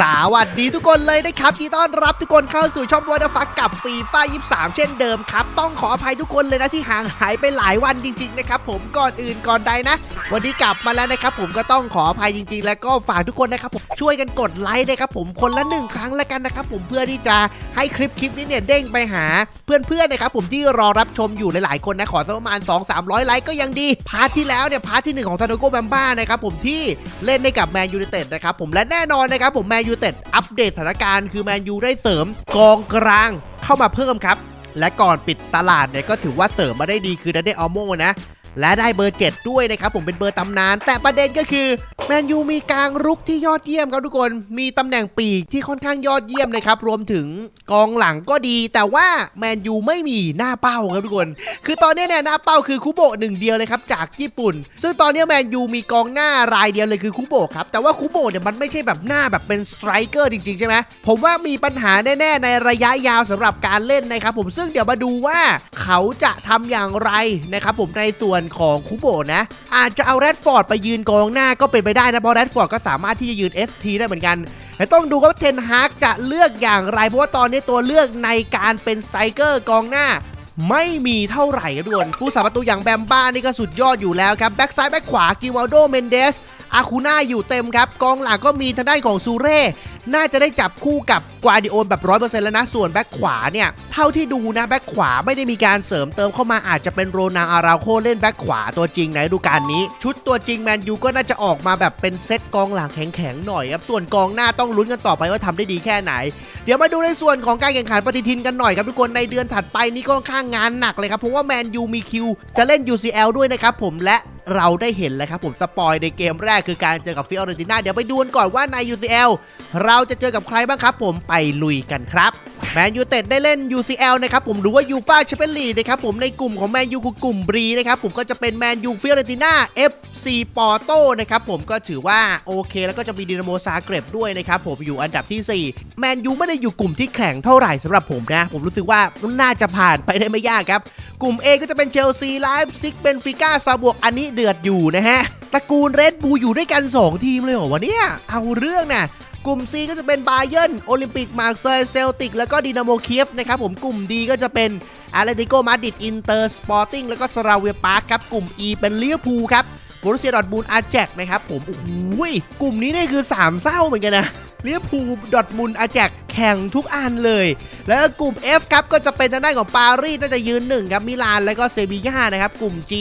สวัสดีทุกคนเลยนะครับยินดีต้อนรับทุกคนเข้าสู่ช่องวันฟักกับฟีฟ่า23เช่นเดิมครับ ต้องขออภัยทุกคนเลยนะที่ห่างหายไปหลายวันจริงๆนะครับผมก่อนอื่นก่อนใดนะ วันนี้กลับมาแล้วนะครับผมก็ต้องขออภัยจริง ๆ แล้วก็ฝากทุกคนนะครับผมช่วยกันกดไลค์นะครับผมคนละหนึ่งครั้งแล้วกันนะครับผมเพื่อที่จะให้คลิปคลิปนี้เนี่ยเด้งไปหา เพื่อนๆนะครับผมที่รอรับชมอยู่หลายๆคนนะขอสักประมาณ2-300ไลค์ก็ยังดีพาร์ทที่แล้วเนี่ยพาร์ทที่หนึ่งของซานโกแบมบ้านะครับผมที่เล่นในกับแมนยูไนเต็ดนะครับผมและแน่นอนนะครับผมแมนยูเต็ดอัปเดตสถานการณ์คือแมนยูได้เสริมกองกลางเข้ามาเพิ่มครับ และก่อนปิดตลาดเนี่ยก็ถือว่าเสริมมาได้ดีคือดันเดอัลโมนะ และได้เบอร์ 7 ด้วยนะครับผมเป็นเบอร์ตำนาน แต่ประเด็นก็คือแมนยูมีกลางรุกที่ยอดเยี่ยมครับทุกคน มีตำแหน่งปีกที่ค่อนข้างยอดเยี่ยมนะครับรวมถึงกองหลังก็ดี แต่ว่าแมนยูไม่มีหน้าเป้าครับทุกคน คือตอนนี้เนี่ยหน้าเป้าคือคุโบะหนึ่งเดียวเลยครับจากญี่ปุ่น ซึ่งตอนนี้แมนยูมีกองหน้ารายเดียวเลยคือคุโบะครับแต่ว่าคุโบะเนี่ยมันไม่ใช่แบบหน้าแบบเป็นสไตรเกอร์จริงๆใช่ไหมผมว่ามีปัญหาแน่ๆในระยะยาวสำหรับการเล่นนะครับผมซึ่งเดี๋ยวมาดูว่าเขาจะทำอย่างไรนะครับผมในส่วนของคุโบนะ อาจจะเอาแรดฟอร์ดไปยืนกองหน้าก็เป็นไปได้นะเพราะแรดฟอร์ดก็สามารถที่จะยืน ST ได้เหมือนกันแต่ต้องดูว่าเทนฮากจะเลือกอย่างไร เพราะว่าตอนนี้ตัวเลือกในการเป็นสไตรเกอร์กองหน้าไม่มีเท่าไหร่ครับทุกคนผู้สาประตูอย่างแบมบ้านี่ก็สุดยอดอยู่แล้วครับ แบ็กซ้ายแบ็กขวากิวาโดเมนเดสอาคูน่าอยู่เต็มครับ กองหลังก็มีทางด้านของซูเร่ น่าจะได้จับคู่กับกวาดิโอนแบบร้อยเปอร์เซ็นต์แล้วนะ ส่วนแบ็กขวาเนี่ย เท่าที่ดูนะแบ็กขวาไม่ได้มีการเสริมเติมเข้ามาอาจจะเป็นโรนังอาราโคเล่นแบ็กขวาตัวจริงในฤดูกาลนี้ ชุดตัวจริงแมนยูก็น่าจะออกมาแบบเป็นเซตกองหลังแข็งๆหน่อยครับ ส่วนกองหน้าต้องลุ้นกันต่อไปว่าทำได้ดีแค่ไหน เดี๋ยวมาดูในส่วนของการแข่งขันปฏิทินกันหน่อยครับทุกคนในเดือนถัดไปนี่ก็ค่อนข้างงานหนักเลยครับเพราะว่าแมนยูมีคิวจะเล่น UCL ด้วยนะครับผมและ เราได้เห็นแล้วครับผมสปอยในเกมแรกคือการเจอกับฟิออเรนติน่าเดี๋ยวไปดูกันก่อนว่าใน UCL เราจะเจอกับใครบ้างครับผมไปลุยกันครับแมนยูเต็ดได้เล่น UCL นะครับผมหรือว่ายูฟาแชมเปี้ยนลีกนะครับผมในกลุ่มของแมนยูคือกลุ่มบรีนะครับผมก็จะเป็นแมนยูฟิออเรนติน่า FC ปอร์โตนะครับผมก็ถือว่าโอเค แล้วก็จะมีดินาโมซาเกร็บด้วยนะครับผมอยู่อันดับทีสี่4แมนยูไม่ได้อยู่กลุ่มที่แข็งเท่าไหร่สำหรับผมนะ ผมรู้สึกว่าน่าจะผ่านไปได้ไม่ยากครับ กลุ่ม A ก็จะเป็นเชลซีไลฟ์ซิกเบนฟิก้าซาบวกอันนี้เดือดอยู่นะฮะตระกูลเรดบูอยู่ด้วยกัน 2 ทีมเลยเหรอวะเนี่ยเอาเรื่องนะกลุ่ม C ก็จะเป็นบาเยนโอลิมปิก มาร์เซย์เซลติก แล้วก็ดินาโมเคียฟนะครับผมกลุ่ม D ก็จะเป็นอาร์เ t ติโกมาดิดอินเตอร์สปอร์ติ้งแล้วก็สราเวียปาร์คครับ กลุ่ม E เป็นลิเวอร์พูลครับบรุสเซียดอทมูลอาแจกนะครับผมโอ้ยกลุ่มนี้นี่คือ 3 เศร้าเหมือนกันนะลิเวอร์พูลดอทมูลอาแจกแข่งทุกอันเลย แล้วก็กลุ่ม F ครับก็จะเป็นทางด้านของปารีสน่าจะยืนหนึ่งครับมิลานแล้วก็เซบีย่านะครับกลุ่ม G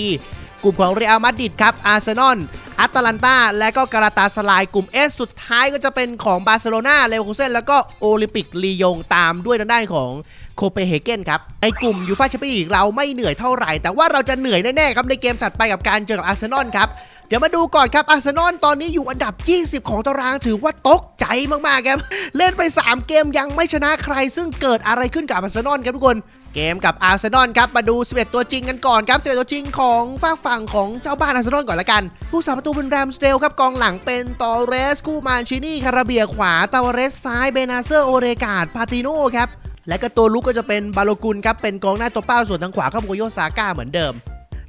กลุ่มของเรอัลมาดริดครับอาร์เซนอลอัตแลนตาและก็การาตาสลายกลุ่ม S สุดท้ายก็จะเป็นของบาร์เซโลนาเลเวอร์คูเซนแล้วก็โอลิมปิกลียงตามด้วยทางด้านของโคเปนเฮเกนครับ ในกลุ่มยูฟ่าแชมเปี้ยนลีกเราไม่เหนื่อยเท่าไหร่ แต่ว่าเราจะเหนื่อยแน่ๆครับในเกมถัดไปกับการเจอกับอาร์เซนอลครับ เดี๋ยวมาดูก่อนครับอาร์เซนอลตอนนี้อยู่อันดับ 20 ของตารางถือว่าตกใจมากๆครับ เล่นไป 3 เกมยังไม่ชนะใคร ซึ่งเกิดอะไรขึ้นกับอาร์เซนอลครับทุกคน เกมกับอาร์เซนอลครับมาดู 11 ตัวจริงกันก่อนครับ 11 ตัวจริงของฝากฝั่งของเจ้าบ้านอาร์เซนอลก่อนละกัน ผู้สาประตูเป็นแรมสเดลครับกองหลังเป็นตอเรสกูมานชินี่คาราเบียขวาตาวเรสซ้ายเบนาเซอร์โอเรกาดพาติโนครับและก็ตัวลุกก็จะเป็นบาโลกุลครับเป็นกองหน้าตัวเป้าส่วนทางขวาก็โมโยซาก้าเหมือนเดิม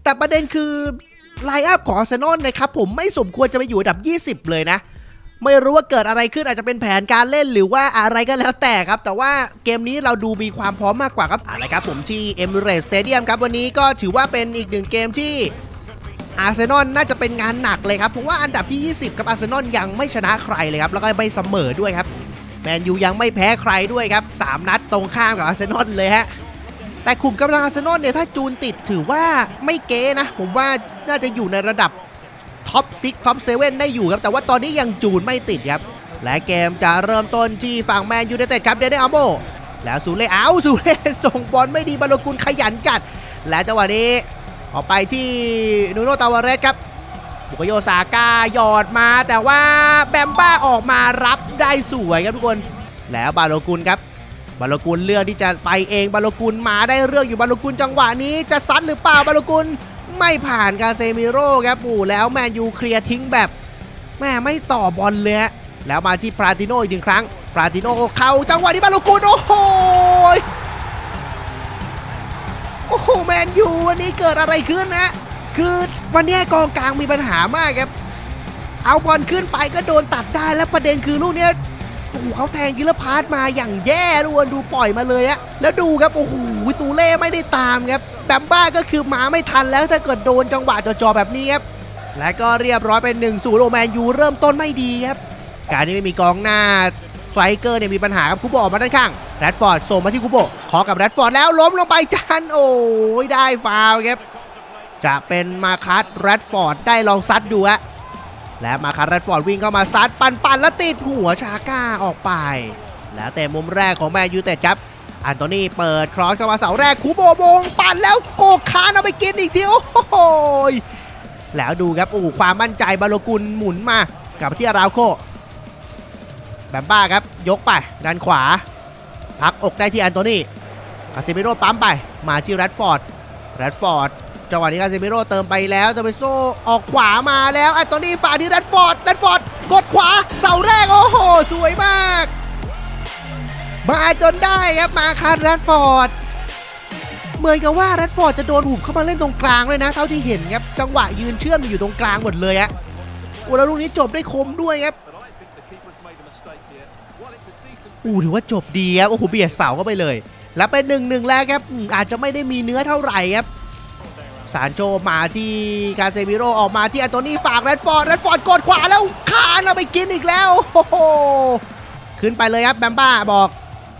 แต่ประเด็นคือไลน์อัพของอาร์เซนอลนะครับผมไม่สมควรจะไปอยู่อันดับ 20 เลยนะ ไม่รู้ว่าเกิดอะไรขึ้นอาจจะเป็นแผนการเล่นหรือว่าอะไรก็แล้วแต่ครับ แต่ว่าเกมนี้เราดูมีความพร้อมมากกว่าครับอะไรครับผมที่เอมิเรสสเตเดียมครับวันนี้ก็ถือว่าเป็นอีกหนึ่งเกมที่อาร์เซนอลน่าจะเป็นงานหนักเลยครับเพราะว่าอันดับที่ 20 กับอาร์เซนอลยังไม่ชนะใครเลยครับแล้วก็ไม่เสมอด้วยครับแมนยูยังไม่แพ้ใครด้วยครับสามนัดตรงข้ามกับอาร์เซนอลเลยฮะแต่ขุมกำลังอาร์เซนอลเนี่ยถ้าจูนติดถือว่าไม่เก๋นะ ผมว่าน่าจะอยู่ในระดับ ท็อปซิกท็อปเซเว่นได้อยู่ครับ แต่ว่าตอนนี้ยังจูนไม่ติดครับ และเกมจะเริ่มต้นที่ฝั่งแมนยูไนเต็ดครับเดนเดอัลโมแล้วซูเล่เอาซูเล่ส่งบอลไม่ดีบาลกุลขยันจัด และจังหวะนี้ออกไปที่นูโนตาวาเรสครับบุกโยซาก้าหยอดมาแต่ว่าแบมบ้าออกมารับได้สวยครับทุกคน แล้วบาโลกุลครับ บาโลกุลเลือกที่จะไปเองบาโลกุลมาได้เรื่องอยู่บาโลกุลจังหวะนี้จะซัดหรือเปล่าบาโลกุล ไม่ผ่านกาเซมิโร่ครับปู่แล้วแมนยูเคลียร์ทิ้งแบบแม่ไม่ต่อบอลเลยฮะแล้วมาที่ปราติโนอีกหนึ่งครั้ง ปราติโนเข้าจังหวะนี้บาโลกุลโอ้โหโอ้โหแมนยูวันนี้เกิดอะไรขึ้นนะคือวันนี้กองกลางมีปัญหามากครับ เอาบอลขึ้นไปก็โดนตัดได้แล้วประเด็นคือลูกเนี้ย อ้โหเขาแทงกิลพาร์ตมาอย่างแย่ทุกคนดูปล่อยมาเลยอะแล้วดูครับโอ้โหตูเล่ไม่ได้ตามครับแบมบ้าก็คือมาไม่ทันแล้วถ้าเกิดโดนจังหวะจ่อๆแบบนี้ครับและก็เรียบร้อยเป็น1นศูนย์โอแมนยูเริ่มต้นไม่ดีครับการที่ไม่มีกองหน้าสไตรเกอร์เนี่ยมีปัญหาครับคุโบออกมาด้านข้างแรดฟอร์ดส่งมาที่คุโบขอกับแรดฟอร์ดแล้วล้มลงไปจานโอ้ยได้ฟาวครับจะเป็นมาคัสแรดฟอร์ดได้ลองซัดดูฮะ และมาคัสแรดฟอร์ดวิ่งเข้ามาซัดปันปันแล้วติดหัวชาก้าออกไป แล้วแต่มุมแรกของแมนยูเต็ดครับอันโตนี่เปิดครอสเข้ามาเสาแรกคูโบโมงปั่นแล้วโกคานเอาไปกินอีกทีโอ้โหแล้วดูครับโอ้ความมั่นใจบาโลกุลหมุนมากับที่อาราโคแบมบ้าครับยกไปด้านขวา พักอกได้ที่อันโตนี่คาเซมิโร่ปั๊มไปมาที่แรดฟอร์ดแรดฟอร์ด จังหวะนี้คาเซมิโร่เติมไปแล้วเตเปโซ่ออกขวามาแล้วอันโตนี่ฝ่าที่แรดฟอร์ดแรดฟอร์ดกดขวาเสาแรกโอ้โห สวยมาก มาจนได้ครับมาคาร์แรดฟอร์ดเหมือนกับว่าแรดฟอร์ดจะโดนหุบเข้ามาเล่นตรงกลางเลยนะ เท่าที่เห็นครับจังหวะยืนเชื่อมอยู่ตรงกลางหมดเลยอะโอ้แล้วลูกนี้จบได้คมด้วยครับอู้ถือว่าจบดีครับโอ้โหเบียดเสาเข้าไปเลย แล้วเป็นหนึ่งหนึ่งแล้วครับอาจจะไม่ได้มีเนื้อเท่าไหร่ครับ สารโจมาที่คาเซมิโรออกมาที่อันโตนี่ฝากแรดฟอร์ดแรดฟอร์ดกดขวาแล้วคานเอาไปกินอีกแล้วโอ้โหขึ้นไปเลยครับแบมบ้าบอก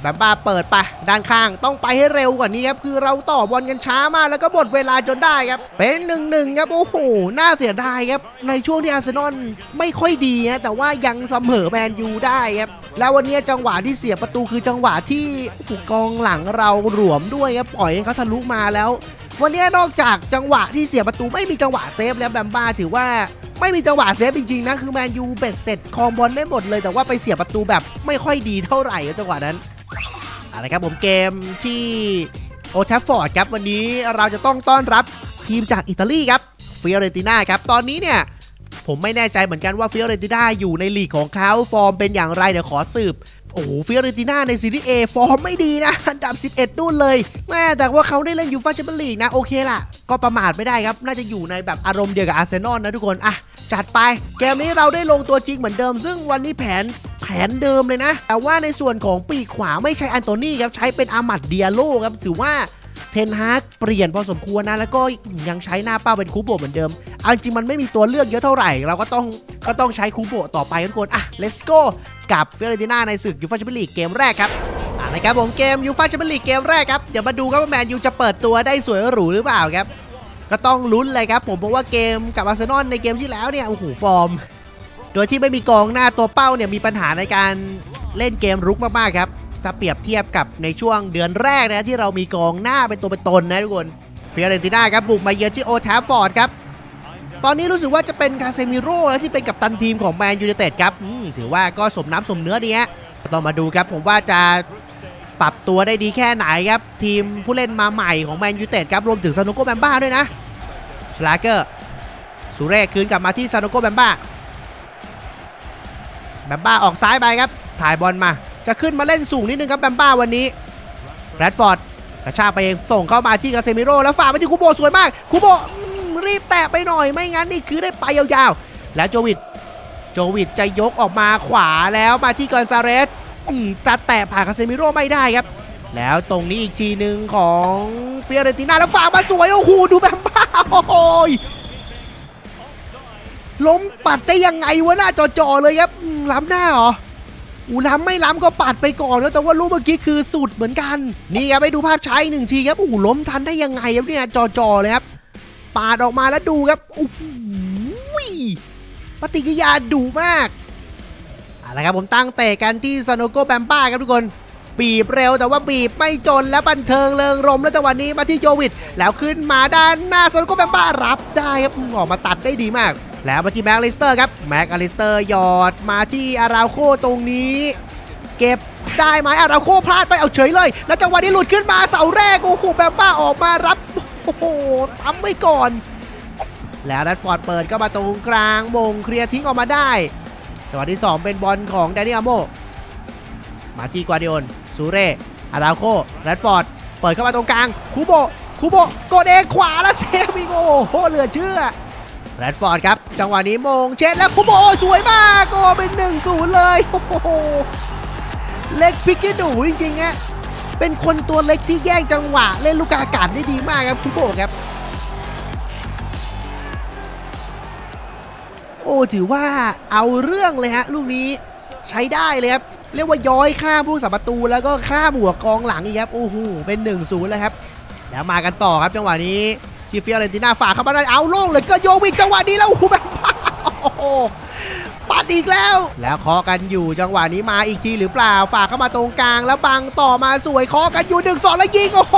แบมบ้าเปิดไปด้านข้างต้องไปให้เร็วกว่านี้ครับคือเราต่อบอลกันช้ามากแล้วก็หมดเวลาจนได้ครับ เป็นหนึ่งหนึ่งครับโอ้โหน่าเสียดายครับในช่วงที่อาร์เซนอลไม่ค่อยดีนะแต่ว่ายังเสมอแมนยูได้ครับแล้ววันนี้จังหวะที่เสียประตูคือจังหวะที่ถูกกองหลังเราหลวมด้วยครับปล่อยให้เขาทะลุมาแล้ว วันนี้นอกจากจังหวะที่เสียประตูไม่มีจังหวะเซฟแล้วแบมบ้าถือว่าไม่มีจังหวะเซฟจริงๆนะคือแมนยูเบ็ดเสร็จครองบอลได้หมดเลยแต่ว่าไปเสียประตูแบบไม่ค่อยดีเท่าไหร่ครับจังหวะนั้นอาละครับผมเกมที่โอทัฟฟอร์ดครับวันนี้เราจะต้องต้อนรับทีมจากอิตาลีครับฟิออเรติน่าครับตอนนี้เนี่ยผมไม่แน่ใจเหมือนกันว่าฟิออเรติน่าอยู่ในลีกของเขาฟอร์มเป็นอย่างไรเดี๋ยวขอสืบ โอ้โหฟิออเรติน่าในซีรีส์เอฟอร์มไม่ดีนะ อันดับ 11นู่นเลยแม่แต่ว่าเขาได้เล่นยูฟ่าแชมเปี้ยนลีกนะ โอเคล่ะ ก็ประมาทไม่ได้ครับ น่าจะอยู่ในแบบอารมณ์เดียวกับอาร์เซนอลนะทุกคน อะ จัดไป เกมนี้เราได้ลงตัวจริงเหมือนเดิม ซึ่งวันนี้แผนแผนเดิมเลยนะ แต่ว่าในส่วนของปีกขวาไม่ใช่อันโตนี่ครับ ใช้เป็นอามัดเดียโลครับ ถือว่า เทนฮากเปลี่ยนพอสมควรนะ แล้วก็ยังใช้หน้าเป้าเป็นคูโบเหมือนเดิมเอาจริงมันไม่มีตัวเลือกเยอะเท่าไหร่ เราก็ต้องก็ต้องใช้คูโบต่อไปทุกคนอะ let's go กับเฟรติน่าในศึกยูฟ่าแชมเปี้ยนลีกเกมแรกครับอะนะครับผมเกมยูฟ่าแชมเปี้ยนลีกเกมแรกครับเดี๋ยวมาดูครับว่าแมนยูจะเปิดตัวได้สวยหรูหรือเปล่าครับก็ต้องลุ้นเลยครับผมเพราะว่าเกมกับอาร์เซนอลในเกมที่แล้วเนี่ยโอ้โหฟอร์ม โดยที่ไม่มีกองหน้าตัวเป้าเนี่ยมีปัญหาในการเล่นเกมรุกมากๆครับ ถ้าเปรียบเทียบกับในช่วงเดือนแรกนะที่เรามีกองหน้าเป็นตัวเป็นตนนะทุกคนเฟียเรนติน่าครับบุกมาเยือนที่โอทาฟฟอร์ดครับตอนนี้รู้สึกว่าจะเป็นคาเซมิโร่แล้วที่เป็นกัปตันทีมของแมนยู i นเต็ดครับถือว่าก็สมน้ำสมเนื้อดีฮะต้องมาดูครับผมว่าจะปรับตัวได้ดีแค่ไหนครับ ทีมผู้เล่นมาใหม่ของแมนยูเต็ดครับ รวมถึงซานโกแบมบ้าด้วยนะชลาเกอร์สุเรศคืนกลับมาที่ซานโกแบมบ้าแบมบ้าออกซ้ายไปครับ ถ่ายบอลมา จะขึ้นมาเล่นสูงนิดนึงครับแบมบ้าวันนี้แรดฟอร์ดกระชากไปเองส่งเข้ามาที่คาเซมิโร่แล้วฝ่าไปที่คูโบสวยมากคูโบรีบแตะไปหน่อยไม่งั้นนี่คือได้ไปยาวๆ แล้วโจวิดโจวิดจะยกออกมาขวาแล้วมาที่กอนซาเรสจะแตะผ่านคาเซมิโร่ไม่ได้ครับ แล้วตรงนี้อีกทีหนึ่งของเฟียเรติน่าแล้วฝ่ามาสวย โอ้โหดูแบบบ้าโอ้ยล้มปัดได้ยังไงวะหน้าจอๆเลยครับล้ำหน้าเหรอ อูล้ำไม่ล้ำก็ปัดไปก่อนแล้วแต่ว่าลูกเมื่อกี้คือสุดเหมือนกัน นี่ครับไปดูภาพใช้หนึ่งทีครับโอ้โหล้มทันได้ยังไงครับเนี่ยจอๆเลยครับปาดออกมาแล้วดูครับโอ้โหปฏิกิริยาดุมากอาละครับผมตั้งเตะกันที่ซานโกแบมบ้าครับทุกคนบีบเร็วแต่ว่าบีบไม่จนและบันเทิงเริงรมแล้วจังหวะนี้มาที่โยวิดแล้วขึ้นมาด้านหน้าซานโกแบมบ้ารับได้ครับอืมออกมาตัดได้ดีมาก แล้วมาที่แม็กอลิสเตอร์ครับแม็กอลิสเตอร์หยอดมาที่อาราโคตรงนี้ เก็บได้ไหมอาราโคพลาดไปเอาเฉยเลย แล้วจังหวะนี้หลุดขึ้นมาเสาแรกโอ้โหแบมบ้าออกมารับโอ้โหทำไว้ก่อน แล้วแรดฟอร์ดเปิดก็มาตรงกลางมงเคลียร์ทิ้งออกมาได้จังหวะที่ 2 เป็นบอลของแดนนี่อาโมมาที่กวาดิโอนซูเร่อาราโคแรดฟอร์ดเปิดเข้ามาตรงกลางคูโบคูโบกดเองขวาแล้วเซฟอีกโอ้โหเหลือเชื่อ แรดฟอร์ดครับ จังหวะนี้มงเช็ดแล้วคุโบสวยมากก็เป็น1นศูนย์เลยโอ้โหเล็กพิกกี้หนูจริงๆอะเป็นคนตัวเล็กที่แย่งจังหวะ เล่นลูกอากาศได้ดีมากครับคุโบครับ โอ้ถือว่าเอาเรื่องเลยฮะลูกนี้ใช้ได้เลยครับเรียกว่าย้อยข้ามผู้สัมประตูแล้วก็ข้ามหัวกองหลังอีกครับโอ้โหเป็น1นศูนย์เลยครับ แล้วมากันต่อครับจังหวะนี้ ทีเฟียเรนติน่าฝากเข้ามาได้เอาโล่งเลยก็โยวิกจังหวะนี้แล้วโอ้โหแบบโอ้โหปัดอีกแล้ว แล้วเคาะกันอยู่จังหวะนี้มาอีกทีหรือเปล่าฝากเข้ามาตรงกลางแล้วบังต่อมาสวยเคาะกันอยู่หนึ่งสองแล้วยิงโอ้โห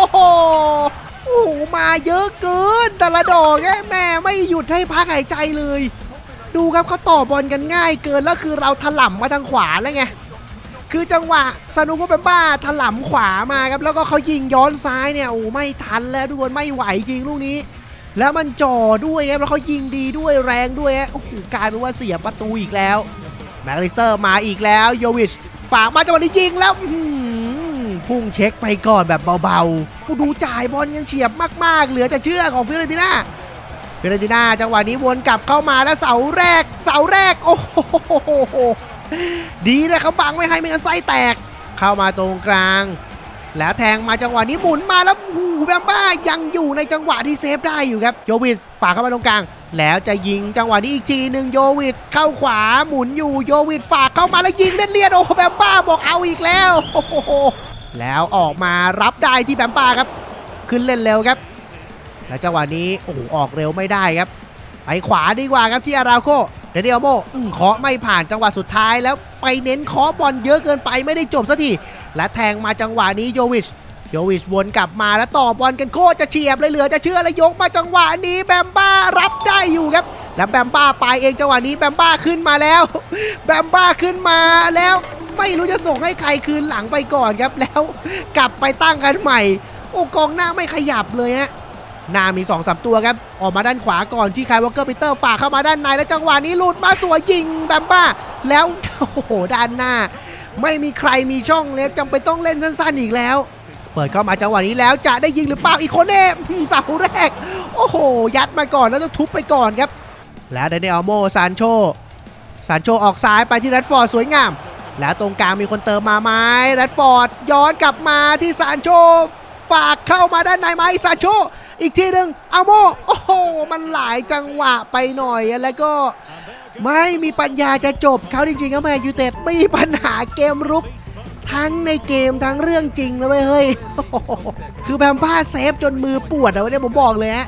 โอ้มาเยอะเกินแต่ละดอกแแม่ไม่หยุดให้พักหายใจเลย ดูครับเขาต่อบอลกันง่ายเกินแล้วคือเราถล่ำมาทางขวาแล้วไง คือจังหวะสนุก็เป็นบ้าถล่ำขวามาครับแล้วก็เขายิงย้อนซ้ายเนี่ยโอ้ไม่ทันแล้วทุกคนไม่ไหวจริงลูกนี้ แล้วมันจ่อด้วยครับแล้วเขายิงดีด้วยแรงด้วยโอ้โหกลายเป็นว่าเสียประตูอีกแล้วแม็กลิเซอร์มาอีกแล้วโยวิชฝากมาจังหวะนี้ยิงแล้วพุ่งเช็คไปก่อนแบบเบาๆกูดูจ่ายบอลยังเฉียบมากๆ เหลือจะเชื่อของฟิเรติน่าฟิเรติน่าจังหวะนี้วนกลับเข้ามาแล้วเสาแรก เสาแรก โอ้โห ดีนะเขาบังไม่ให้ไม่งั้นไส้แตก เข้ามาตรงกลาง แล้วแทงมาจังหวะนี้หมุนมาแล้วหูแบมบ้ายังอยู่ในจังหวะที่เซฟได้อยู่ครับโยวิดฝากเข้ามาตรงกลาง แล้วจะยิงจังหวะนี้อีกทีหนึ่งโยวิดเข้าขวาหมุนอยู่โยวิดฝากเข้ามาแล้วยิงเลียนๆโอ้แบมบ้าบอกเอาอีกแล้วโอ้โหแล้วออกมารับได้ที่แบมบ้าครับ ขึ้นเล่นเร็วครับ แล้วจังหวะนี้โอ้โหออกเร็วไม่ได้ครับ ไปขวาดีกว่าครับที่อาราโคเดนเดลโมอื้อเคาะไม่ผ่านจังหวะสุดท้ายแล้วไปเน้นเคาะบอลเยอะเกินไปไม่ได้จบสักทีและแทงมาจังหวะนี้โยวิชโยวิชวนกลับมาแล้วต่อบอลกันโคตรจะเฉียบเลยเหลือจะเชื่อเลยยกมาจังหวะนี้แบมบ้ารับได้อยู่ครับ แล้วแบมบ้าไปเองจังหวะนี้แบมบ้าขึ้นมาแล้ว แบมบ้าขึ้นมาแล้วไม่รู้จะส่งให้ใครคืนหลังไปก่อนครับแล้วกลับไปตั้งกันใหม่ โอ้กองหน้าไม่ขยับเลยฮะ หน้ามี2อสตัวครับ ออกมาด้านขวาก่อนที่คายวอลเกอร์ปีเตอร์ฝากเข้ามาด้านในแล้วจังหวะนี้หลุดมาสวยยิงแบมบ้า แล้วโอ้โหด้านหน้า ไม่มีใครมีช่องเล็กจำเป็นต้องเล่นสั้นๆอีกแล้ว เปิดเข้ามาจังหวะนี้แล้วจะได้ยิงหรือเปล่าอีกคเน่เสาแรก โอ้โห ยัดมาก่อนแล้วต้องทุบไปก่อนครับ แล้วเดนเนลโมซานโชซานโชออกซ้ายไปที่แรดฟอร์ดสวยงาม แล้วตรงกลางมีคนเติมมาไหมแรดฟอร์ดย้อนกลับมาที่ซานโชฝากเข้ามาด้านในไหมซานโช อีกทีหนึ่งอาโมโอ้โหมันหลายจังหวะไปหน่อยแล้วก็ไม่มีปัญญาจะจบเขาจริงๆครับแมนยูเต็ดมีปัญหาเกมรุก ทั้งในเกมทั้งเรื่องจริงเลยเว้ยเฮ้ยคือแบมบ้าเซฟจนมือปวดอะวันนี้ผมบอกเลยฮะ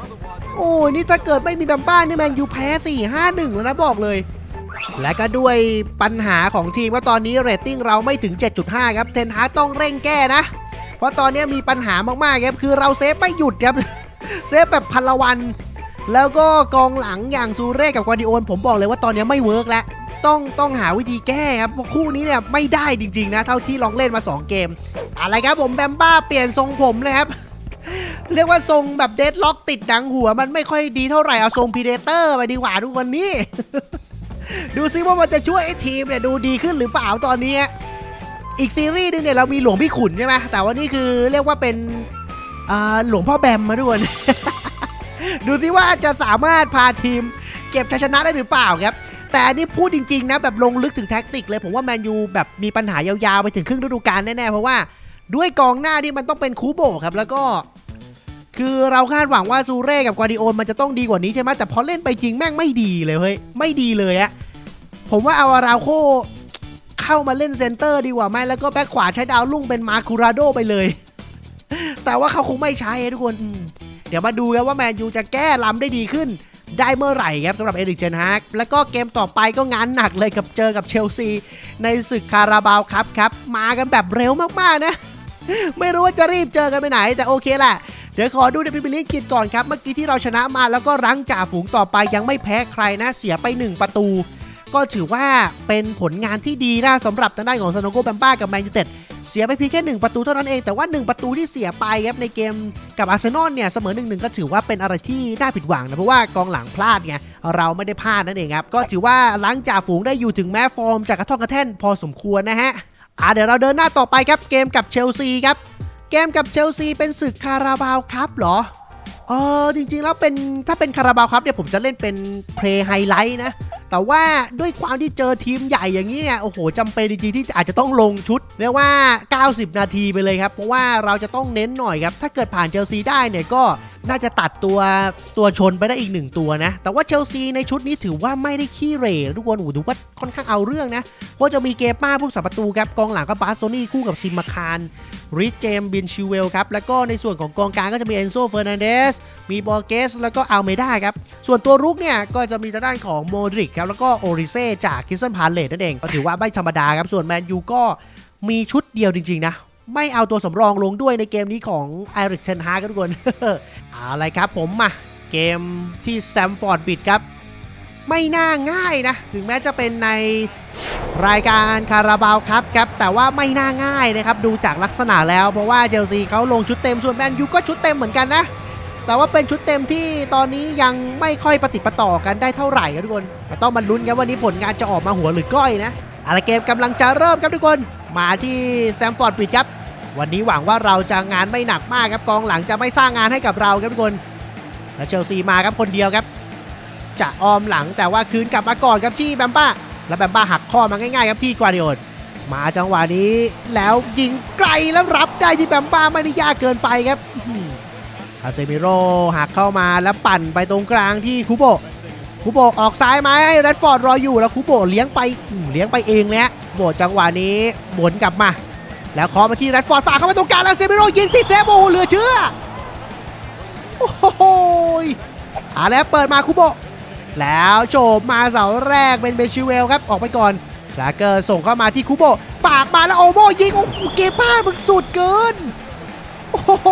โอ้ยนี่ถ้าเกิดไม่มีแบมบ้านี่แมนยูแพ้4 5 1แล้วนะบอกเลย และก็ด้วยปัญหาของทีมว่าตอนนี้เรตติ้งเราไม่ถึง 7.5 ครับเทนฮาต้องเร่งแก้นะ เพราะตอนนี้มีปัญหามากๆครับคือเราเซฟไม่หยุดครับ เซฟแบบพันละวัน แล้วก็กองหลังอย่างซูเร่กับกวาดิโอน ผมบอกเลยว่าตอนนี้ไม่เวิร์กแล้ว ต้องต้องหาวิธีแก้ครับคู่นี้เนี่ยไม่ได้จริงๆนะ เท่าที่ลองเล่นมา 2 เกม อะไรครับผมแบมบ้าเปลี่ยนทรงผมเลยครับ เรียกว่าทรงแบบเดดล็อกติดดังหัว มันไม่ค่อยดีเท่าไหร่เอาทรงพีเดเตอร์ไปดีกว่าทุกคนนี้ดูซิว่ามันจะช่วยไอ้ทีมเนี่ยดูดีขึ้นหรือเปล่าตอนนี้ อีกซีรีส์หนึงเนี่ยเรามีหลวงพี่ขุนใช่ไหมแต่ว่านี่คือเรียกว่าเป็น หลวงพ่อแบมมาทุกคนดูซิว่าจะสามารถพาทีม เก็บชัยชนะได้หรือเปล่าครับ แต่นนี้พูดจริงๆนะแบบลงลึกถึงแท็กติกเลย ผมว่าแมนยูแบบมีปัญหายาวๆ ไปถึงครึ่งฤดูกาลแน่ๆ เพราะว่าด้วยกองหน้าที่มันต้องเป็นคูโบครับ แล้วก็ คือเราคาดหวังว่าซูเร่กับกวาดิโอนมันจะต้องดีกว่านี้ใช่ไหมแต่พอเล่นไปจริงแม่งไม่ดีเลยเฮ้ยไม่ดีเลยอะผมว่าเอาอาราโคเข้ามาเล่นเซนเตอร์ดีกว่าไหมแล้วก็แบ็คขวาใช้ดาวลุ่งเป็นมาคูราโดไปเลย แต่ว่าเขาคงไม่ใช้อะทุกคนอืมเดี๋ยวมาดูกันว่าแมนยูจะแก้ลำได้ดีขึ้น ได้เมื่อไหร่ครับสำหรับเอริกเจนฮากแล้วก็เกมต่อไปก็งานหนักเลยกับเจอกับเชลซี ในศึกคาราบาวครับครับ มากันแบบเร็วมากๆนะ ไม่รู้ว่าจะรีบเจอกันไปไหน แต่โอเคแหละเดี๋ยวขอดูในพิมพ์ลีกกิจก่อนครับ เมื่อกี้ที่เราชนะมาแล้วก็รั้งจ่าฝูงต่อไปยังไม่แพ้ใครนะเสียไป 1 ประตู ก็ถือว่าเป็นผลงานที่ดีนะสำหรับทางด้านของซานโกแบมบ้ากับแมนยูเต็ด เสียไปเพียงแค่ 1 ประตูเท่านั้นเอง แต่ว่า 1 ประตูที่เสียไปครับในเกมกับอาร์เซนอลเนี่ยเสมอ1-1ก็ถือว่าเป็นอะไรที่น่าผิดหวังนะเพราะว่ากองหลังพลาดไงเราไม่ได้พลาดนั่นเองครับก็ถือว่าหลังจากฝูงได้อยู่ถึงแม้ฟอร์มจากกระท่อนกระแท่นพอสมควรนะฮะอะเดี๋ยวเราเดินหน้าต่อไปครับเกมกับเชลซีครับเกมกับเชลซีเป็นศึกคาราบาวครับเหรอเออจริงๆแล้วเป็นถ้าเป็นคาราบาวครับเนี่ยผมจะเล่นเป็นเพลย์ไฮไลท์นะ แต่ว่าด้วยความที่เจอทีมใหญ่อย่างนี้เนี่ยโอ้โหจำเป็นจริงๆที่อาจจะต้องลงชุดเรียกว่า 90 นาทีไปเลยครับ เพราะว่าเราจะต้องเน้นหน่อยครับ ถ้าเกิดผ่านเชลซีได้เนี่ยก็น่าจะตัดตัวตัวชนไปได้อีกหนึ่งตัวนะ แต่ว่าเชลซีในชุดนี้ถือว่าไม่ได้ขี้เร่ทุกคนโอ้โหถือว่าค่อนข้างเอาเรื่องนะ เพราะจะมีเกป้าผู้สับประตูครับกองหลังก็บาสโตนี่คู่กับซิมมาคารริชเจมบินชิวเวลครับ แล้วก็ในส่วนของกองกลางก็จะมีเอนโซเฟอร์นันเดสมีบอร์เกส แล้วก็อัลเมดาครับ ส่วนตัวรุกเนี่ยก็จะมีทางด้านของโมดริกครับ แล้วก็โอริเซ่จากคิสเซนพาเลตนั่นเองก็ถือว่าไม่ธรรมดาครับ ส่วนแมนยูก็มีชุดเดียวจริง ๆ นะ ไม่เอาตัวสำรองลงด้วยในเกมนี้ของไอริกเชนฮาร์กทุกคนเอาอะไรครับผมมาเกมที่สแตมฟอร์ดบิดครับ ไม่น่าง่ายนะ ถึงแม้จะเป็นในรายการคาราบาวครับครับ แต่ว่าไม่น่าง่ายนะครับ ดูจากลักษณะแล้วเพราะว่าเชลซีเขาลงชุดเต็มส่วนแมนยูก็ชุดเต็มเหมือนกันนะ แต่ว่าเป็นชุดเต็มที่ตอนนี้ยังไม่ค่อยปฏิปต่อกันได้เท่าไหร่ครับทุกคนแต่ต้องมาลุ้นกันวันนี้ผลงานจะออกมาหัวหรือก้อยนะอะไรเกมกำลังจะเริ่มครับทุกคน มาที่แซมฟอร์ดปิดครับ วันนี้หวังว่าเราจะงานไม่หนักมากครับกองหลังจะไม่สร้างงานให้กับเราครับทุกคนแล้วเชลซีมาครับคนเดียวครับ จะออมหลังแต่ว่าคืนกลับมาก่อนครับที่แบมบ้าแล้วแบมบ้าหักข้อมาง่ายๆครับที่กวาดิโอนมาจังหวะนี้แล้วยิงไกลแล้วรับได้ที่แบมบ้าไม่ได้ยากเกินไปครับ อื้อหือคาเซมิโร่หักเข้ามาแล้วปั่นไปตรงกลางที่คูโบคูโบออกซ้ายไหมแรดฟอร์ดรออยู่แล้วคูโบเลี้ยงไปเลี้ยงไปเองเนี่ยโบจังหวะนี้หมุนกลับมา แล้วเคอมาที่แรดฟอร์ดฝากเข้ามาตรงกลางแล้วเซมิโร่ยิงที่เซฟโอ้เหลือเชื่อโอ้โหอาแล้วเปิดมาคูโบแล้วโจบมาเสาแรกเป็นเบชิเวลครับออกไปก่อนลาเกอร์ส่งเข้ามาที่คุโบฝากมาแล้วโอโมยิงโอ้โหเกป้ามึงสุดเกินโอ้โห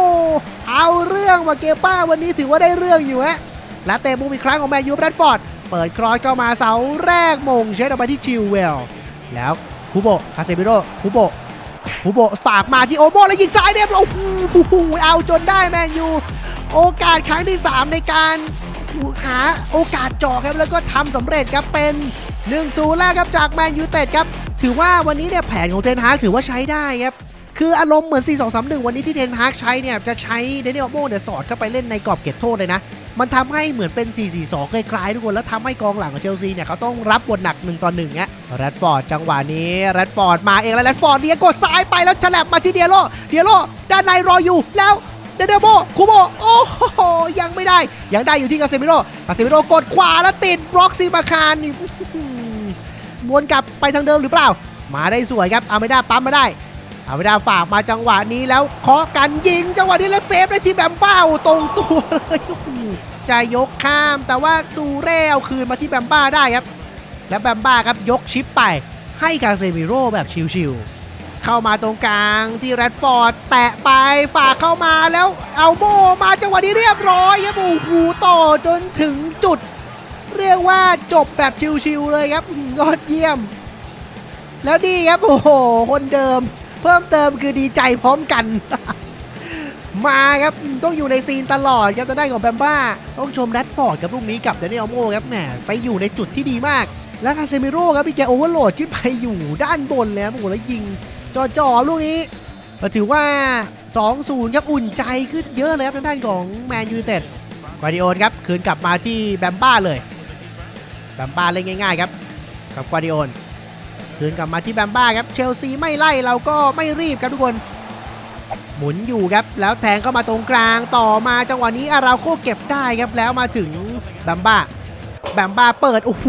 เอาเรื่องว่ะเกป้าวันนี้ถือว่าได้เรื่องอยู่ฮะและเตะมุมอีกครั้งของแมนยูแบรดฟอร์ดเปิดครอสเข้ามาเสาแรกมงเช็ดออกไปที่ชิลเวล แล้วคุโบคาเซมิโร่คุโบคุโบฝากมาที่โอโมแล้วยิงซ้ายเรียบร้อยโอ้โหเอาจนได้แมนยูโอกาสครั้งที่ 3 ในการหาโอกาสเจอครับแล้วก็ทำสำเร็จครับเป็น1 0แล้วครับจากแมนยูเต็ดครับ ถือว่าวันนี้เนี่ยแผนของเทนฮากถือว่าใช้ได้ครับ คืออารมณ์เหมือน 4 2 3 1 วันนี้ที่เทนฮากใช้เนี่ย จะใช้เดนิเอลโมเนี่ยสอดเข้าไปเล่นในกรอบเขตโทษเลยนะ มันทำให้เหมือนเป็น 4-4-2คล้ายๆทุกคน แล้วทำให้กองหลังของเชลซีเนี่ยเขาต้องรับบทหนัก1ต่อ1เงี้ยแรดฟอร์ดจังหวะนี้แรดฟอร์ดมาเองแล้วแรดฟอร์ดเลี้ยงกดซ้ายไปแล้วฉลับมาที่เดียโลเดียโลด้านในรออยู่แล้วเดเดโบคูโบโอ้โห ยังไม่ได้ ยังได้อยู่ที่กาเซมิโร่กาเซมิโร่กดขวาแล้วติดบล็อกซีมาคารนี่วนกลับไปทางเดิมหรือเปล่า มาได้สวยครับอาไม่ได้ปั๊มมาได้ อาไม่ได้ฝากมาจังหวะนี้แล้วเคาะกันยิงจังหวะนี้แล้วเซฟได้ที่แบมเป้าตรงตัวเลยจะยกข้ามแต่ว่าซูเร่เอาคืนมาที่แบมบ้าได้ครับ และแบมบ้าครับยกชิปไปให้กาเซมิโร่แบบชิวๆเข้ามาตรงกลางที่แรดฟอร์ดแตะไปฝากเข้ามาแล้วเอาโมมาจังหวะนี้เรียบร้อยครับโอ้โหต่อจนถึงจุด เรียกว่าจบแบบชิวๆเลยครับยอดเยี่ยม แล้วดีครับโอ้โหคนเดิม เพิ่มเติมคือดีใจพร้อมกัน มาครับต้องอยู่ในซีนตลอดครับจะได้ของแบมบ้า ต้องชมแรดฟอร์ดกับลูกนี้กับเดนิเอลโมครับแหมไปอยู่ในจุดที่ดีมาก แล้วคาเซมิโร่ครับพี่แกโอเวอร์โหลดขึ้นไปอยู่ด้านบนเลยครับโอ้โหแล้วยิงจ่อๆลูกนี้ก็ถือว่า 2-0 ครับอุ่นใจขึ้นเยอะเลยครับทางด้านของแมนยูเต็ดกวาดิโอนครับ คืนกลับมาที่แบมบ้าเลย แบมบ้าเล่นง่ายๆครับ กับกวาดิโอน คืนกลับมาที่แบมบ้าครับเชลซีไม่ไล่เราก็ไม่รีบครับทุกคน หมุนอยู่ครับแล้วแทงเข้ามาตรงกลางต่อมาจังหวะนี้อาราโคเก็บได้ครับแล้วมาถึงแบมบ้าแบมบ้าเปิดโอ้โห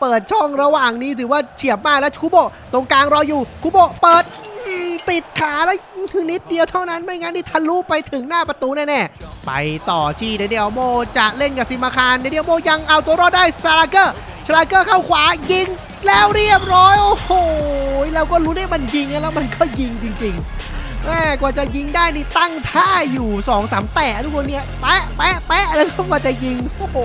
เปิดช่องระหว่างนี้ถือว่าเฉียบมากแล้วคุโบะตรงกลางรออยู่คุโบะเปิดติดขาแล้วคือนิดเดียวเท่านั้นไม่งั้นนี่ทะลุไปถึงหน้าประตูแน่ๆไปต่อที่เดเดียลโมจะเล่นกับซิมาคารเดเดียลโมยังเอาตัวรอดได้ซาลาเกอร์ ซาลาเกอร์เข้าขวายิงแล้วเรียบร้อยโอ้โหเราก็รู้ได้มันยิงแล้วมันก็ยิงจริงๆแม่กว่าจะยิงได้นี่ตั้งท่าอยู่2อสามแตะทุกคนเนี่ยแปะแปะแปะแล้วก็กว่าจะยิงโอ้โห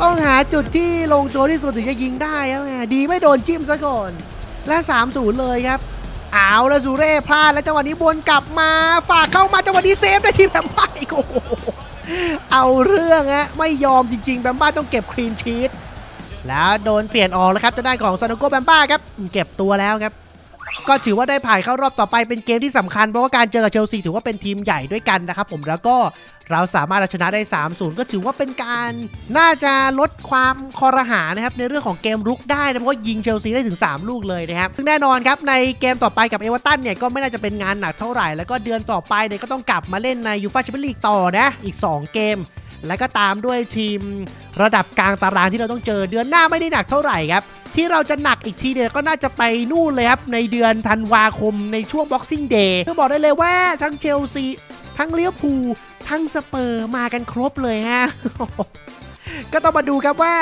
ต้องหาจุดที่ลงตัวที่สุดถึงจะยิงได้ครับแหมดีไม่โดนจิ้มซะก่อน และ3-0เลยครับเอาแล้วซูเร่พลาดแล้วจังหวะนี้วนกลับมาฝากเข้ามาจังหวะนี้เซฟได้ทีแบมบ้าโอ้โหเอาเรื่องฮะไม่ยอมจริงๆแบมบ้าต้องเก็บคลีนชีต แล้วโดนเปลี่ยนออกแล้วครับจะได้ของซานโกแบมบ้าครับเก็บตัวแล้วครับก็ถือว่าได้ผ่านเข้ารอบต่อไปเป็นเกมที่สำคัญเพราะว่าการเจอกับเชลซีถือว่าเป็นทีมใหญ่ด้วยกันนะครับผมแล้วก็เราสามารถชนะได้ 3-0 ก็ถือว่าเป็นการน่าจะลดความคอรหานะครับในเรื่องของเกมรุกได้นะเพราะว่ายิงเชลซีได้ถึง 3 ลูกเลยนะครับซึ่งแน่นอนครับในเกมต่อไปกับเอเวอร์ตันเนี่ยก็ไม่น่าจะเป็นงานหนักเท่าไหร่แล้วก็เดือนต่อไปเนี่ยก็ต้องกลับมาเล่นในยูฟ่าแชมเปี้ยนลีกต่อนะอีก 2 เกม แล้วก็ตามด้วยทีมระดับกลางตารางที่เราต้องเจอเดือนหน้าไม่ได้หนักเท่าไหร่ครับ ที่เราจะหนักอีกทีเนี่ยก็น่าจะไปนู่นเลยครับ ในเดือนธันวาคมในช่วง Boxing Day ก็บอกได้เลยว่าทั้งเชลซี ทั้งเลี้ยวภูลทั้งสเปอร์มากันครบเลยฮะ ก็ต้องมาดูครับว่า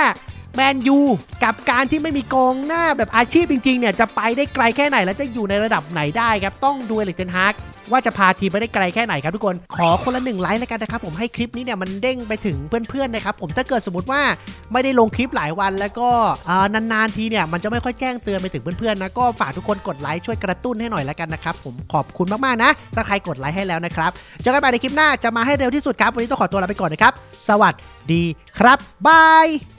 แมนยูกับการที่ไม่มีกองหน้าแบบอาชีพจริงๆเนี่ยจะไปได้ไกลแค่ไหนและจะอยู่ในระดับไหนได้ครับ ต้องดูเอลิกเทนฮาก ว่าจะพาทีมไปได้ไกลแค่ไหนครับทุกคน ขอคนละหนึ่งไลค์แล้วกันนะครับผมให้คลิปนี้เนี่ยมันเด้งไปถึงเพื่อนๆนะครับผมถ้าเกิดสมมติว่าไม่ได้ลงคลิปหลายวัน แล้วก็นานๆทีเนี่ยมันจะไม่ค่อยแจ้งเตือนไปถึงเพื่อนๆนะก็ฝากทุกคนกดไลค์ช่วยกระตุ้นให้หน่อยแล้วกันนะครับผมขอบคุณมากๆนะ ถ้าใครกดไลค์ให้แล้วนะครับเจอกันใหม่ในคลิปหน้าจะมาให้เร็วที่สุดครับวันนี้ต้องขอตัวลาไปก่อนนะครับ สวัสดีครับบาย